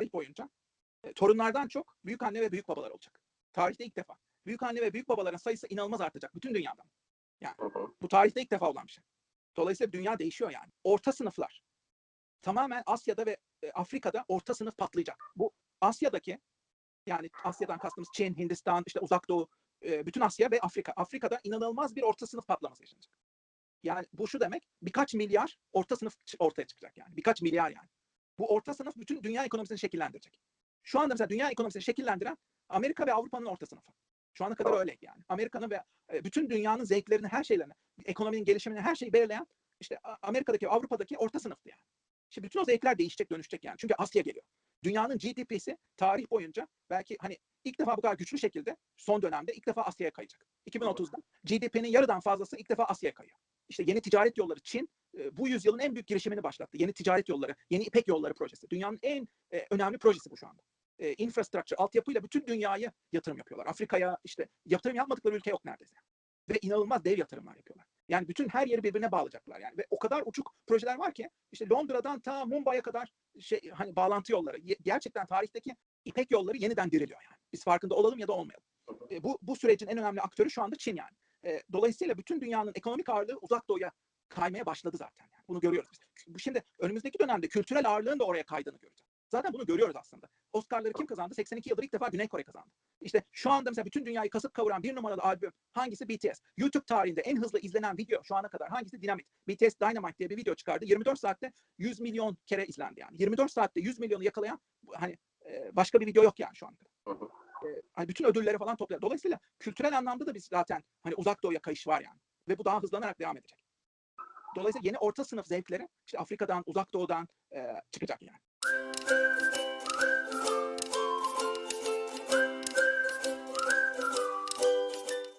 tarih boyunca e, torunlardan çok büyük anne ve büyük babalar olacak. Tarihte ilk defa. Büyük anne ve büyük babaların sayısı inanılmaz artacak bütün dünyadan. Hı. Bu tarihte ilk defa olan bir şey. Dolayısıyla dünya değişiyor yani. Orta sınıflar tamamen Asya'da ve e, Afrika'da orta sınıf patlayacak. Bu Asya'daki yani Asya'dan kastımız Çin, Hindistan, işte Uzak Doğu, e, bütün Asya ve Afrika. Afrika'da inanılmaz bir orta sınıf patlaması yaşanacak. Yani bu şu demek birkaç milyar orta sınıf ortaya çıkacak yani. Birkaç milyar yani. Bu orta sınıf bütün dünya ekonomisini şekillendirecek. Şu anda mesela dünya ekonomisini şekillendiren Amerika ve Avrupa'nın orta sınıfı. Şu ana kadar öyle yani. Amerika'nın ve e, bütün dünyanın zevklerini, her şeylerini, ekonominin gelişimini, her şeyi belirleyen işte Amerika'daki, Avrupa'daki orta sınıftı yani. Şimdi bütün o zevkler değişecek, dönüşecek yani. Çünkü Asya geliyor. Dünyanın GDP'si tarih boyunca belki hani ilk defa bu kadar güçlü şekilde son dönemde ilk defa Asya'ya kayacak. 2030'da GDP'nin yarıdan fazlası ilk defa Asya'ya kayıyor. İşte yeni ticaret yolları Çin bu yüzyılın en büyük girişimini başlattı. Yeni ticaret yolları, yeni İpek yolları projesi. Dünyanın en e, önemli projesi bu şu anda. E, infrastructure, altyapıyla bütün dünyaya yatırım yapıyorlar. Afrika'ya işte yatırım yapmadıkları ülke yok neredeyse. Ve inanılmaz dev yatırımlar yapıyorlar. Yani bütün her yeri birbirine bağlayacaklar yani. Ve o kadar uçuk projeler var ki işte Londra'dan ta Mumbai'ye kadar şey hani bağlantı yolları. Gerçekten tarihteki İpek yolları yeniden diriliyor yani. Biz farkında olalım ya da olmayalım. E, bu, bu sürecin en önemli aktörü şu anda Çin yani. E, dolayısıyla bütün dünyanın ekonomik ağırlığı uzak doğuya kaymaya başladı zaten. Yani. Bunu görüyoruz biz. Şimdi önümüzdeki dönemde kültürel ağırlığın da oraya kaydığını göreceğiz. Zaten bunu görüyoruz aslında. Oscar'ları kim kazandı? 82 yıldır ilk defa Güney Kore kazandı. İşte şu anda mesela bütün dünyayı kasıp kavuran bir numaralı albüm hangisi? BTS. YouTube tarihinde en hızlı izlenen video şu ana kadar hangisi? Dynamite. BTS Dynamite diye bir video çıkardı. 24 saatte 100 milyon kere izlendi yani. 24 saatte 100 milyonu yakalayan hani başka bir video yok yani şu anda. E, hani bütün ödülleri falan topladı. Dolayısıyla kültürel anlamda da biz zaten hani uzak doğuya kayış var yani. Ve bu daha hızlanarak devam edecek. Dolayısıyla yeni orta sınıf zevkleri işte Afrika'dan, uzak doğudan e, çıkacak yani.